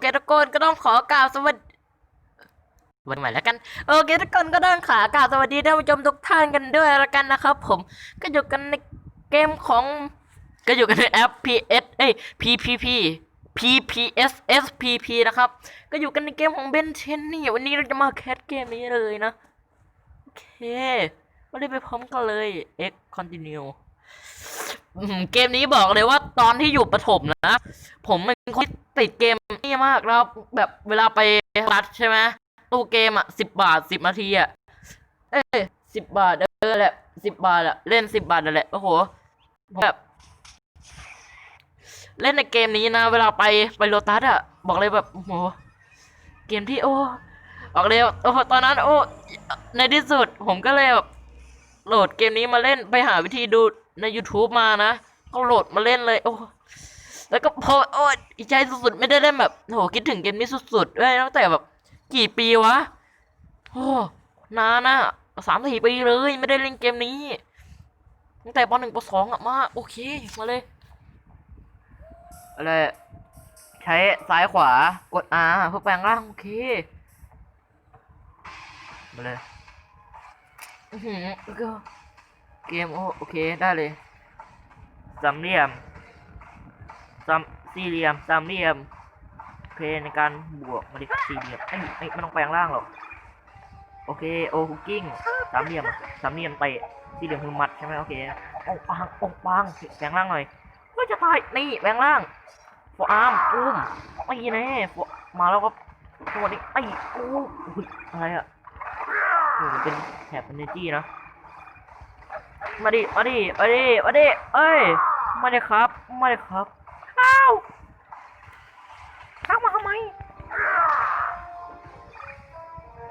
เคทุกคนก็ต้องขอกล่าวสวัสดีวันใหม่แล้วกันโอเคทุกคนก็ต้องขอกล่าวสวัสดีท่านผู้ชมทุกท่านกันด้วยแล้วกันนะครับ ผมก็อยู่กันในเกมของก็อยู่กันในแอป PS เอ้ย PPP PPS SPP นะครับ ก็อยู่กันในเกมของเบนเทนนี่วันนี้เราจะมาแคสเกมนี้เลยนะ โอเคมาเล่นไปพร้อมกันเลย X continue เกมนี้บอกเลยว่าตอนที่อยู่ประถมนะผมเป็นคนติดเกมนี่มากแล้วแบบเวลาไปรัดใช่ไหมตู้เกมอะสิบบาทสิบนาทีอะเอ้สิบบาทเออแหละสิบบาทอะเล่นสิบบาทนั่นแหละโอ้โหแบบเล่นในเกมนี้นะ เวลาไปไปโลตัสอะ บอกเลยแบบโอ้โหเกมที่โอ้บอกเลยโอ้ตอนนั้นโอ้ในที่สุดผมก็เลยแบบโหลดเกมนี้มาเล่นไปหาวิธีดู ใน YouTube มานะ ก็โหลดมาเล่นเลย โอ้ แล้วก็พอโอ้ดีใจสุดๆ ไม่ได้เล่นแบบโหคิดถึงเกมนี้สุดๆด้วยตั้งแต่แบบ กี่ปีวะ โอ้นานอะสามสี่ปีเลยไม่ได้เล่นเกมนี้ตั้งแต่ปหนึ่งปสองอะมา โอเค มาเลย อะไร ใช้ซ้ายขวากด R เพื่อแปลงร่าง โอเค มาเลย อื้อหือแล้วก็ เกมโอโอเคได้เลยสามเหลี่ยมสามสี่เหลี่ยมสามเหลี่ยมโอเคในการบวกมาดิสี่เหลี่ยมไอ้ไอ้ไม่ต้องแปลงร่างหรอกโอเคโอคุกกิ้งสามเหลี่ยมสามเหลี่ยมเตะสี่เหลี่ยมคือมัดใช่ไหมโอเคองปังองปังแปลงร่างหน่อยเฮ้ยจะตายนี่แปลงร่างฟออาร์มอุ้มไอ้แน่ฟอมาแล้วก็สวัสดีไอ้อู้อะไรอะเป็นแถบเอเนจีนะ มาดิ มาดิ มาดิ มาดิ เอ้ย มาดิครับ มาดิครับ อ้าวเข้ามาทำไม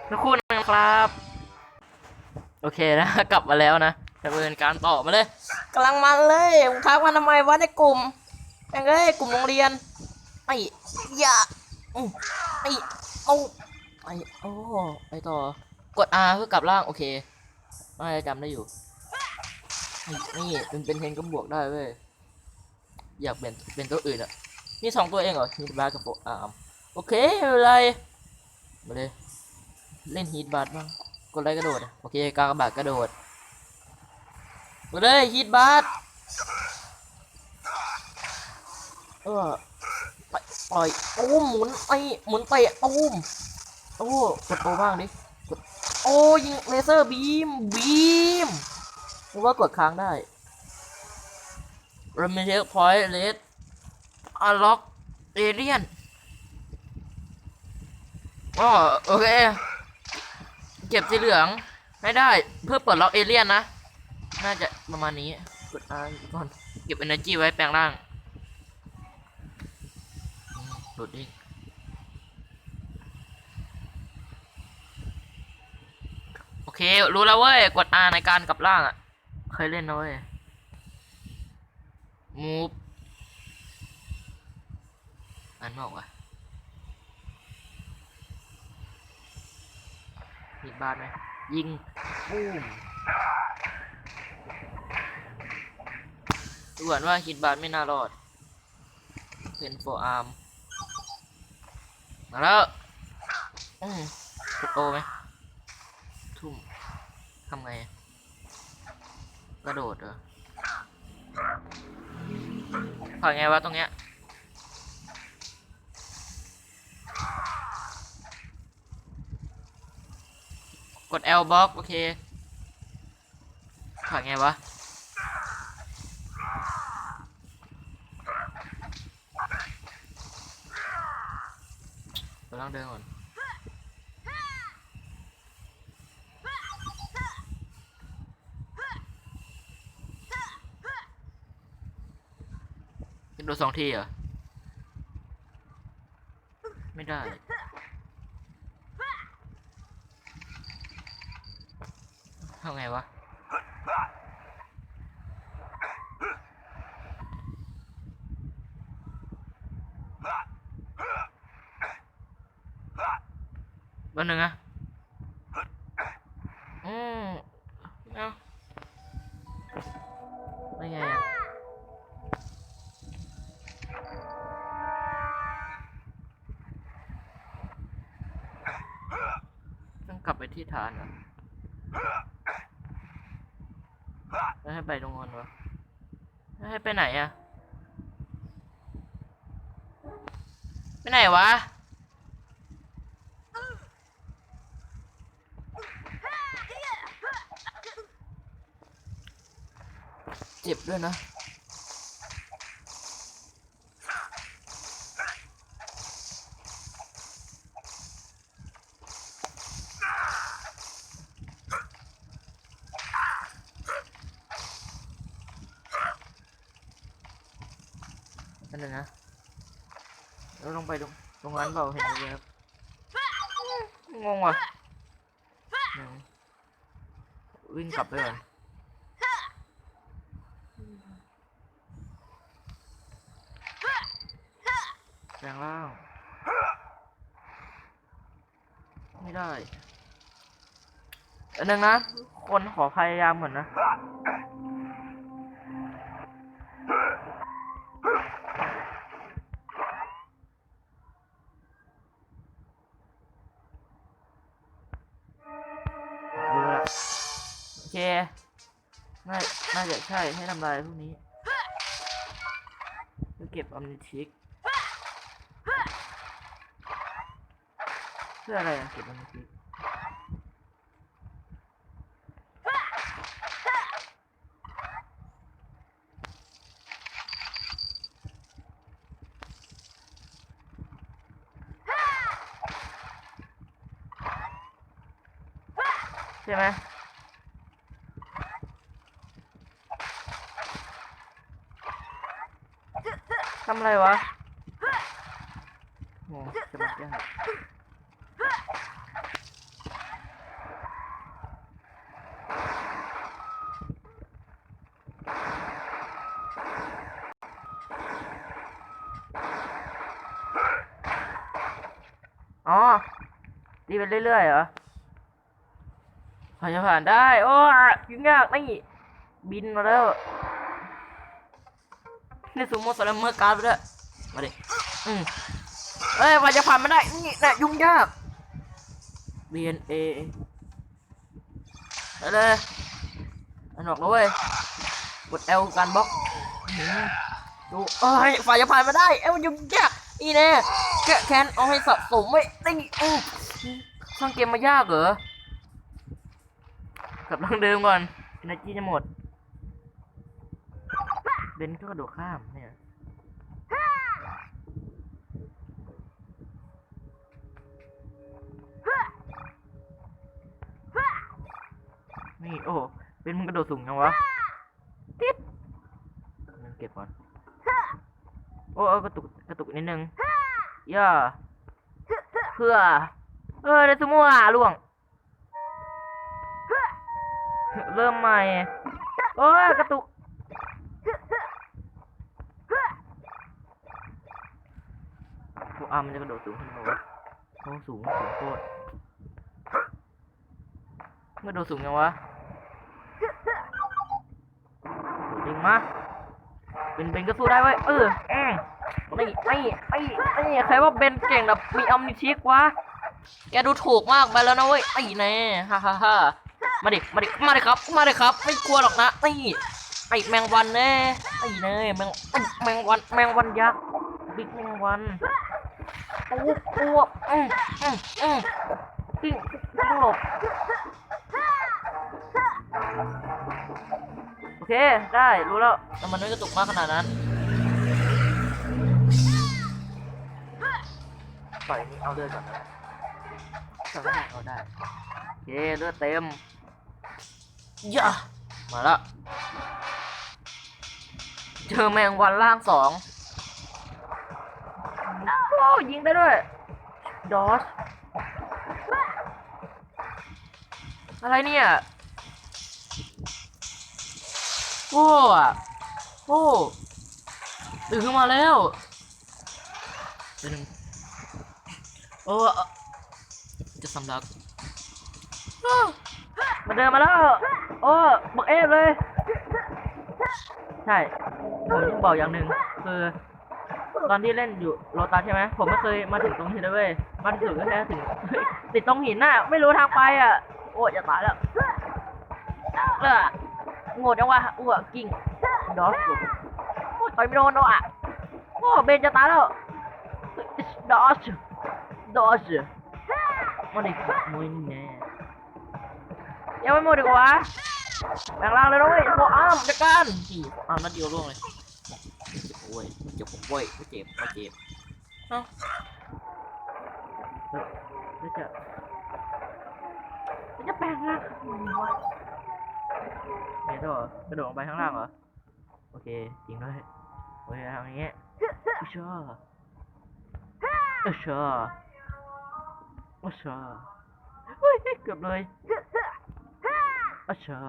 สักครู่นะครับ โอเคนะ กลับมาแล้วนะดำเนินการต่อมาเลยกำลังมันเลยมึงทักมาทำไมวะในกลุ่มแม่งเอ้ยกลุ่มโรงเรียนไอ้ยาอืมไอ้เอาไอ้โอ้ไปต่อกด R เพื่อกลับล่าง โอเคน่จะจำได้อยู่ นี่เป็นเป็นเพนก็บวกได้เว้ยอยากเป็นเป็นตัวอื่นอะมีสองตัวเองเหรอฮีทบาร์กับโฟอาร์มโอเคไม่เป็นไรมาเลยเล่นฮีทบาร์บ้างกดอะไรกระโดดโอเคกากบาดกระโดดมาเลยฮีทบาร์เออปล่อยตูมหมุนไอหมุนเตะตูมโอ้กดโอบ้างดิกดโอ้ยิงเลเซอร์บีมบีม รือว่ากดค้างได้ร e มเทคพอยต์เลสอาล็อกเอเลียนอ๋อโอเค เก็บสีเหลืองให้ได้เพื่อเปิดล็อกเอเลียนนะ น่าจะประมาณนี้ กด R ก่อน เก็บ energy ไว้แปลงร่างหลุดอีกโอเค รู้แล้วเว้ย กด R ในการกลับล่างอะ เคยเล่นนะเว้ย move อันบอกว่ามีบ้านไหมยิงปุ้มดูเหมือนว่าฮิตบาร์ไม่น่ารอด เป็นโฟอาร์มมาแล้ว อืมกดโตไหม ทุ่มทำไง กระโดดเหรอผ่านไงวะตรงเนี้ยกด L บล็อกโอเคผ่านไงวะเราต้องเดินก่อน โดสองทีเหรอ ไม่ได้ ทำไงวะ วันหนึ่งอะ ฐานอะแล้วให้ไปตรงนั้นวะแล้วให้ไปไหนอะไปไหนวะเจ็บด้วยนะ นั่น เลยนะเราลงไปตรงตรงนั้นเปล่าเห็นไหมครับงงว่ะวิ่งกลับไปก่อนแปลงร่างไม่ได้อันนึงนะ คนขอพยายามก่อนนะ เคน่าน่าจะใช่ให้ทำลายพวกนี้เพื่อเก็บอมนิทิกเพื่ออะไรอะเก็บอมนิทิก ใช่ไหม ทำอะไรวะโยากอ๋อตีไปเรื่อยๆเหรอพอจะผ่านได้ โอ้ยยุ่งยากนี่บินมาแล้วนี่สูโมสแลมเมอร์การ์ดไปด้วยมาดิอืม เอ้ยพอจะผ่านไม่ได้ นี่แหละยุ่งยาก BNA ไปเลยอันออกแล้วเว้ย กด L การบล็อกดูเอ้ยฝ่ายจะผ่านมาได้ เอ้ยมันยุ่งยากอีแน่แกะแคนเอาให้สะสมไว้นี่อือสร้างเกมมายากเหรอกลับร่างเดิมก่อน energy จะหมด เบนก็กระโดดข้ามเนี่ย นี่โอ้โหเบนมึงกระโดดสูงยังวะติ๊บมันเก็บก่อนโอ้เออกระตุกกระตุกนิดนึงย่าเพื่อเออในสมัวล่วง เริ่มใหม่โอ้ยกระตุกพวกอาร์มมันจะกระโดดสูงขึ้นมาวะโอ้สูงสูงโคตรเมื่อโดดสูงยังวะโดดดึง มาเป็นเบนก็สู้ได้เว้ยเออแองไม่ไม่ไม่ไม่ใครว่าเบนเก่งแบบมีอมนิชิกวะแกดูถูกมากไปแล้วนะเว้ยไอ้แน่ฮ่าฮ่าฮ่ามาดิมาดิมาดิครับ มาดิครับ ไม่กลัวหรอกนะนี่ไอ้แมงวันแน่ไอ้แน่แมงแมงวันแมงวันยักษ์บิ๊กแมงวันโอ้โหอืมอืมอืมปิ้งปิ้งหลบ อเคได้รู้แล้วแต่มันไม่กระตุกมากขนาดนั้นปล่อยนี้เอาเลือดก่อนนะถ้าไม่ได้เอาได้โอเคเลือดเต็มย่ามาละเจอแมงวันล่างสองโอ้ยิงได้ด้วยดอสอะไรเนี่ย โอ้อะโอ้ตื่นขึ้นมาแล้วเป็นหนึ่งโอ้อะจะสำลักอ้าวมาเดินมาแล้ว โอ้บอกเอฟเลย ใช่ผมยังบอกอย่างหนึ่งคือตอนที่เล่นอยู่โรตัสใช่ไหมผมไม่เคยมาถึงตรงนี้เลยเว้ยมาถึงก็แค่ถึงเฮ้ยติดตรงหินน่ะ ไม่รู้ทางไปอะ โอ้ยจะตายแล้วเออ โง่จังวะอ้วกกิ่งดอสโอ้ยต่อยไม่โดนเนาะอะโอ้เบนจะตายแล้วดอสดอสมันอีกมวยนี่แน่ยังไม่หมดอีกวะแบ่งล่างเลยนะเว้ยโฟอาร์มจัดการสี่โฟอาร์มนัดเดียวร่วงเลยเจ็บโว้ยเจ็บโว้ยไม่เจ็บไม่เจ็บเอ้าเฮ้ยแล้วจะแล้วจะแปลงร่างทำไมวะ เห็นเหรอกระโดดลงไปข้างล่างเหรอ โอเค จริงด้วยโอเคทำอย่างเงี้ยอุชาอุชาอุชาเฮ้ยเกือบเลยอุชา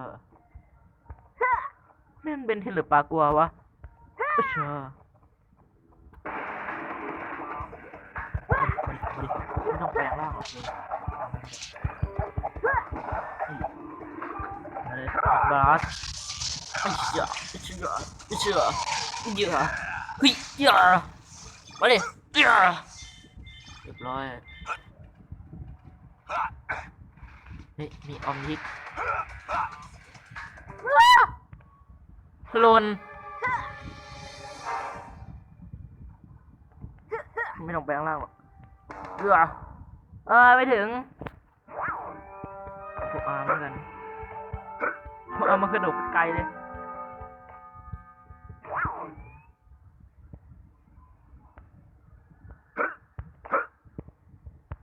แม่งเป็นเทหรือปากัววะอุชาไม่ต้องแปลงร่างหรอกเลย บาสไอ้เหี้ยไอ้เหี้ยไอ้เหี้ยไอ้เหี้ยเฮ้ยเหี้ยมาดิเหี้ยเรียบร้อยเฮ้ยมีออมยิกหล่นไม่ต้องแปลงร่างหรอกเอือเออไปถึงพวกอาร์มแล้วกัน พวกอามมันกระโดดไกลเลย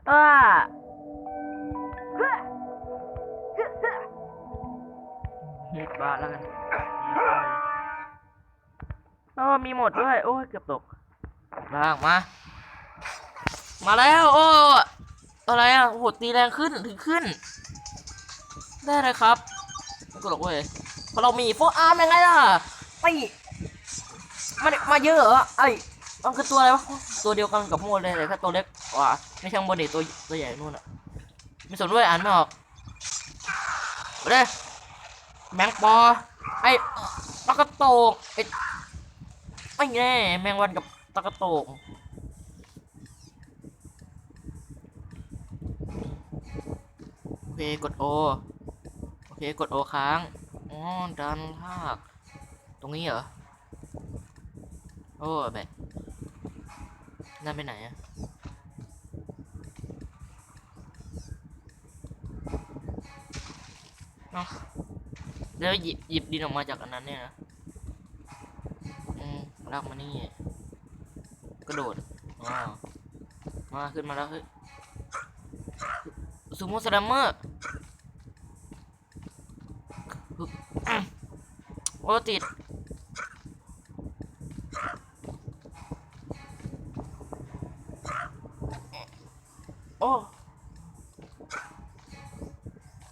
เออเฮ็ดบาแล้วกันเออมีหมดด้วย โอ้ยเกือบตกล่างมา มาแล้ว โอ้อะไรอะโหดตีแรงขึ้นถึงขึ้น ได้เลยครับ กดหรอกเว้ยเพราะเรามีโฟอาร์มยังไงล่ะไม่มันมาเยอะเหรอไอ้มันคือตัวอะไรวะตัวเดียวกันกับโมดเลยแต่แค่ตัวเล็กกว่าไม่ใช่โมดเด็ตัวตัวใหญ่นู่นอะไม่สนด้วยอ่านไม่ออกไปเลยแมงปอไอ้ตะกะโตกไอ้ไม่แน่แมงวันกับตะกะโตกโอเคกดโอโอ เคกดโอค้างอ๋อดันลากตรงนี้เหรอ โอ้แบตนั่นไปไหนอะเนาะแล้วหยิบหยิบดินออกมาจากอันนั้นเนี่ยนะอืมลากมานี่ กระโดดว้าวมาขึ้นมาแล้วเฮ้ยซูโม่สแลมเมอร์ฮึบอื้อ โอ้ติด โอ้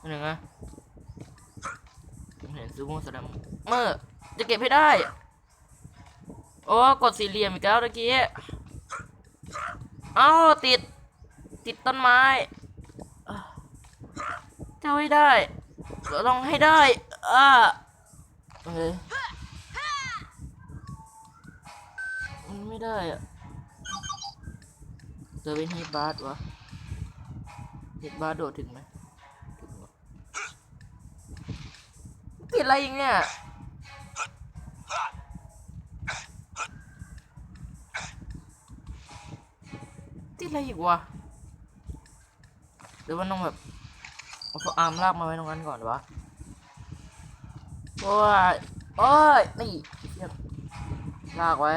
หนึ่งอะเห็นซูโม่สแลมเมอร์จะเก็บให้ได้ โอ้ กดสี่เหลี่ยมอีกแล้วตะกี้อ้าติด ติดต้นไม้เจ้าให้ได้เราต้องให้ได้ อ่าเฮ้ยมันไม่ได้อะเจอเป็นฮีบาร์ดวะเฮีทบาร์ดโดดถึงไหมถึงวะติดอะไรอีกเนี่ยติดอะไรอีกวะหรือว่าต้องแบบเอาอาร์มลากมาไว้ตรงนั้นก่อนวะ โอ้ยโอ้ยนี่เชี่ยลากไว้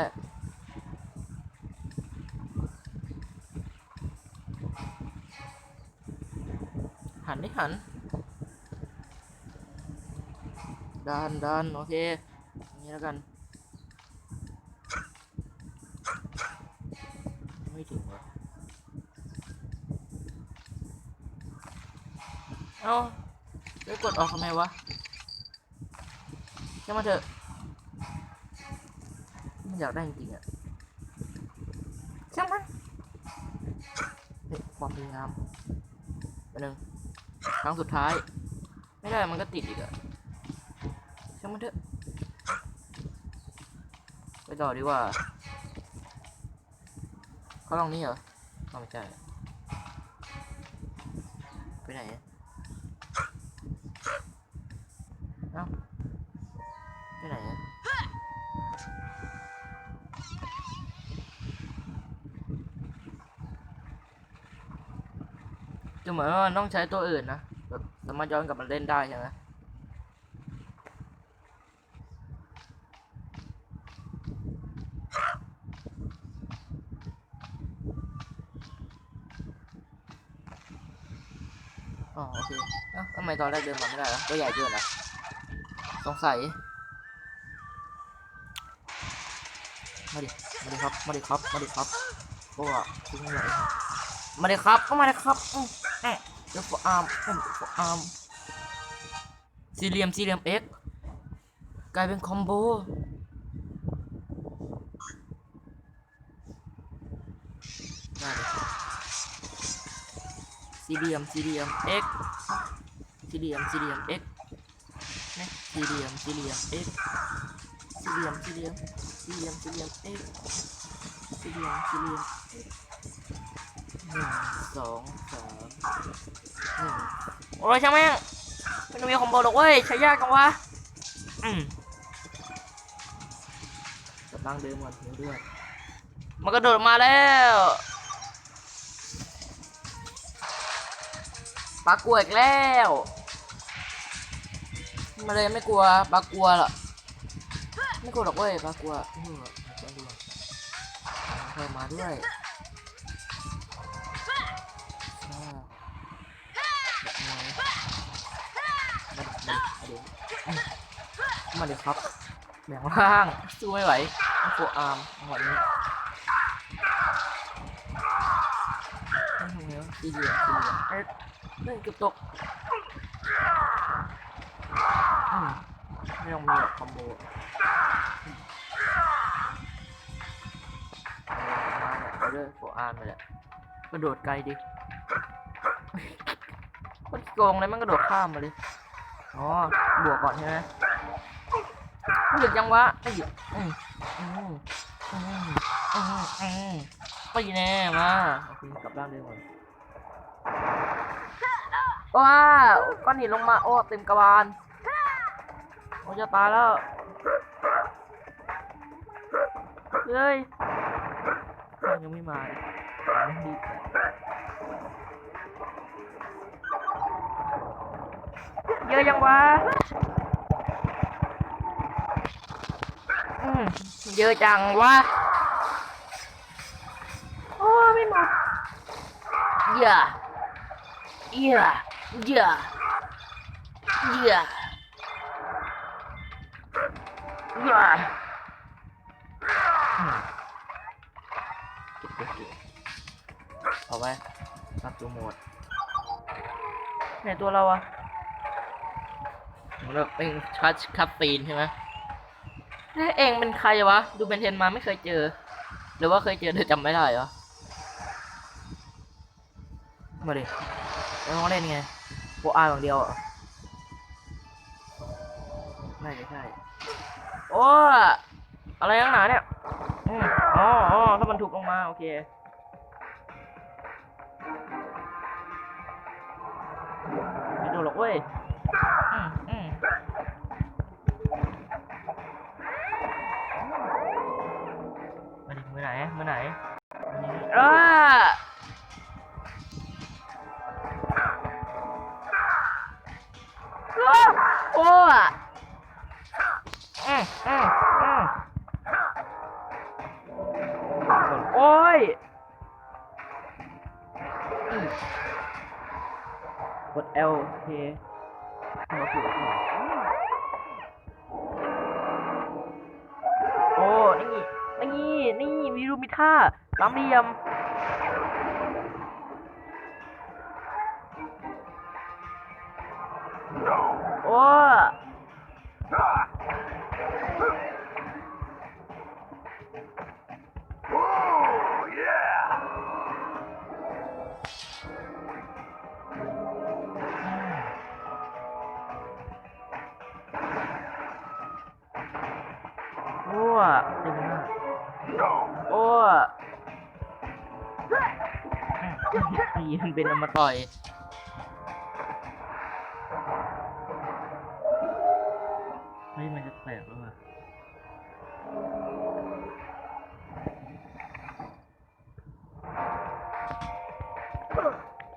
หันดิหันดันดันโอเคอย่างนี้แล้วกันไม่ถึงวะเอ้าแล้กดออกทำไมวะ ช่างมาเถอะมันอยากได้จริงๆอะช่างมันเฮ้ยความพยายามไปหนึ่งครั้งสุดท้าย ไม่ได้มันก็ติดอีกอะช่างมันเถอะไปต่อดีกว่าเขาลองนี่เหรอไม่ใช่ไปไหน เหมือนว่ามันต้องใช้ตัวอื่นนะแบบสามารถย้อนกลับมาเล่นได้ใช่ไหมอ๋อโอเคเอ้าทำไมตอนแรกเดินมาไม่ได้ล่ะตัวใหญ่เกินเหรอสงสัยมาดิ มาดิครับ มาดิครับ มาดิครับโอ้อะทิ้งไหนมาดิครับก็มาดิครับ แน่เดี๋ยวฟอาร์มเดฟอาร์มสี่เหลี่ยมสี่เหลี่ยมเอ็กกลายเป็นคอมโบสี่เหลี่ยมสี่เหลี่ยมเอ็กสี่เหลี่ยมสี่เหลี่ยมเอ็กนะสี่เหลี่ยมสี่เหลี่ยมเอ็กสี่เหลี่ยมสี่เหลี่ยมสี่เหลี่ยมสี่เหลี่ยมเอ็กสี่เหลี่ยมสี่เหลี่ยม หนึ่งสองสามหนึ่งโอ้ยช่างแม่งมันจะมีคอมโบหรอกเว้ยใช้ยากจังวะอืมกำลังเดิมก่อนเรื่อยๆมันกระโดดมาแล้วปลากลัวอีกแล้วมาเลยไม่กลัวปลากลัวหรอกไม่กลัวหรอกเว้ยปลากลัวเออปลากลัวเคยมาด้วย มาดิมาดิมาดิครับแบ่งล่างสู้ไม่ไหวโฟอาร์มจังหวะนี้ไม่ทำไงวะตีเหลี่ยมตีเหลี่ยมเอ๊ะเล่นเกือบตกไม่ต้องมีหรอกคอมโบเอาเลยโฟอาร์มไปแหละกระโดดไกลดิมันโกงเลยมันกระโดดข้ามมาเลยอ๋อบวกก่อนใช่ไหม หยุดยังวะไม่หยุดอืมอืมอืมอืมอืมไม่แน่มาโอเคกลับร่างเดิมก่อนว้าก้อนหินลงมาโอ้เต็มกระบาลโอ้จะตายแล้วเฮ้ยยังไม่มาเลยไม่ดีเยอะยังวะ เยอะจังวะโอ้ไม่หมดเยอะเยอะเยอะเยอะอ่าอืมเก็บเก็บเก็บเอาไว้ตัดตัวหมดไหนตัวเราอะเราเป็นคัชคาฟีนใช่ไหม เอ้ยเองเป็นใครวะ ดูเป็นเทนมาไม่เคยเจอ หรือว่าเคยเจอแต่จำไม่ได้เหรอ มาดิแล้วต้องเล่นไงโบอาอย่างเดียวเหรอไม่ใช่โอ้อะไรนักหนาเนี่ยอ๋ออ๋อถ้ามันถูกลงมา โอเคไม่โดนหรอกเว้ย มือไหนอ้าโอ้อะโอ้ยอืมกด L โอเคมาถูกโอ้ นี่ นี่ นี่ มีรู ปมีท่าสามเหลี่ยม โอ้โอ้หน้า โอ้ไอ้มันเป็นอมาต่อยเฮ้ยมันจะแตกแล้วอะ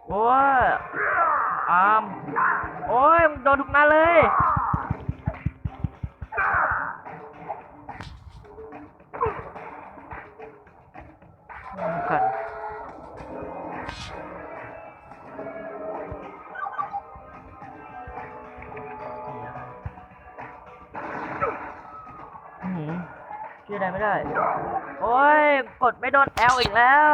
โอ้ยอาม โอ้ยมึงโดนทุกนัดเลย ชื่ออะไรไม่ได้ โอ้ย กดไม่โดนแอลอีกแล้ว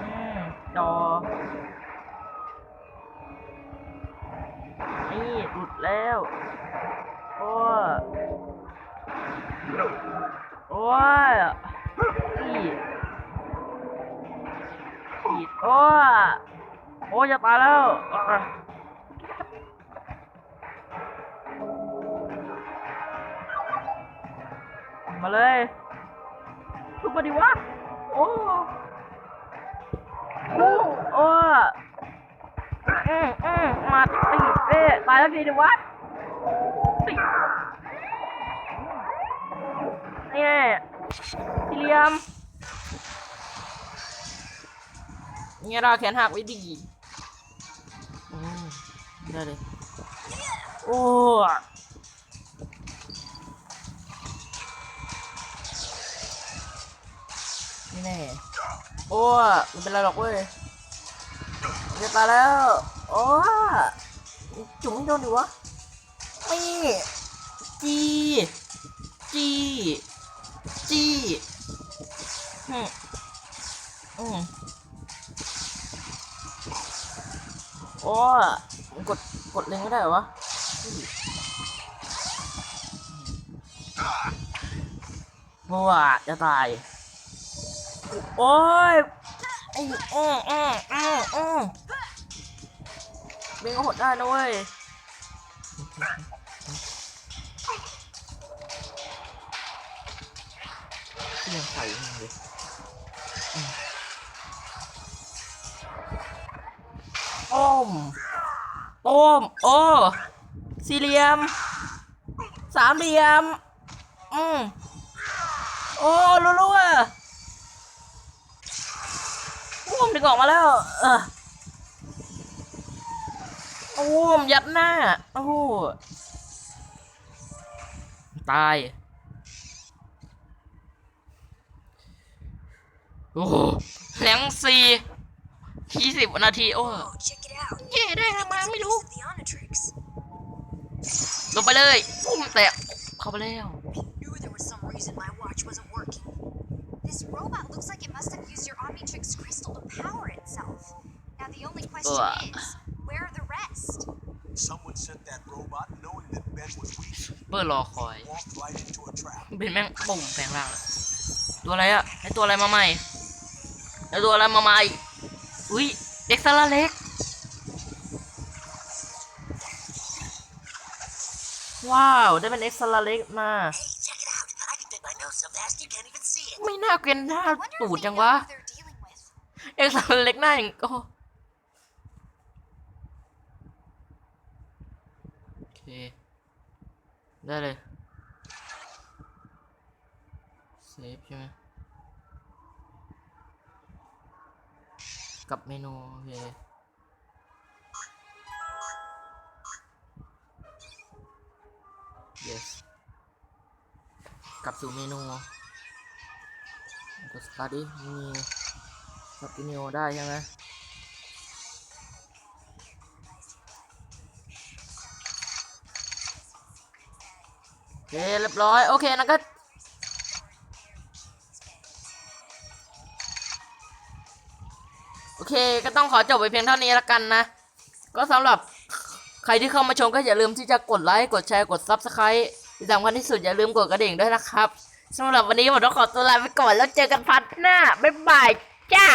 อืมจอ นี่หลุดแล้วโอ้โอ้ยอีอีโอ้ อ้ยจะตายแล้วมาเลยทุกมาดิวะ โอ้โอ้โอ้อืมอืมมาตีเอ๊ตายแล้วทีดิวะตีนี่ยพี่เหลียมเนี่ยเราแขนหักไว้ดี ได้เลย โอ้นี่แน่โอ้ไม่เป็นไรหรอกเว้ยจะตายแล้ว โอ้จุ๋มโดนดิวะไม่จีจีจีฮึมอืมโอ้ กดกดเล็งไม่ได้เหรอวะบัวจะตาย โอ้ยไอ้เออเออเออเออเบงก็หดได้นะเว้ยเลี้ยงไข่ยังเลยอืม ต้มต้มโอ้สี่เหลี่ยม สามเหลี่ยม อืมโอ้รัวๆโอ้มดึงออกมาแล้ว เออโอ้มยัดหน้า โอ้โหตาย โอ้โหแหลงสี่ยี่สิบนาที โอ้ Oh, check it out. เย่ได้ทำมาไม่รู้ Piece of the Omnitrix. ลงไปเลยปุ้มแตะเข้าไปแล้ว Knew there was some reason my watch wasn't working. This robot looks like it must have used your Omnitrix crystal to power itself. Now the only question Ugh. is, where are the rest? Someone sent that robot knowing that Ben was weak. เปิดรอคอย Walked right into a trap. เป็นแม่งปุ่มแปลงร่างเลยตัวอะไรอะไอตัวอะไรมาใหม่ไอตัวอะไรมาใหม่อุ้ยเด็กสลาเล็ก ว้าว ได้เป็นเอ็กซ์ลาเล็กมา Hey, check it out. I can take my nose so fast you can't even see it. ไม่น่าเกลียนหน้า I wonder ตู if ด they จัง know วะ who they're dealing with. เอ็กซ์ลาเล็กหน้าอย่างก็โอเค ได้เลย เซฟใช่ไหมกลับเมนูโอเค สู่เมนูกดสตาร์ทดิมีสตาร์ทเมนูได้ใช่ไหมโอเคเรียบร้อย โอเคนะก็โอเค ก็ต้องขอจบไปเพียงเท่านี้ละกันนะ ก็สำหรับใครที่เข้ามาชมก็อย่าลืมที่จะกดไลค์ กดแชร์ กด Subscribe ที่สำคัญที่สุดอย่าลืมกดกระดิ่งด้วยนะครับสำหรับวันนี้ผมต้องขอตัวลาไปก่อนแล้วเจอกันพัดหน้าบ๊ายบายจ้า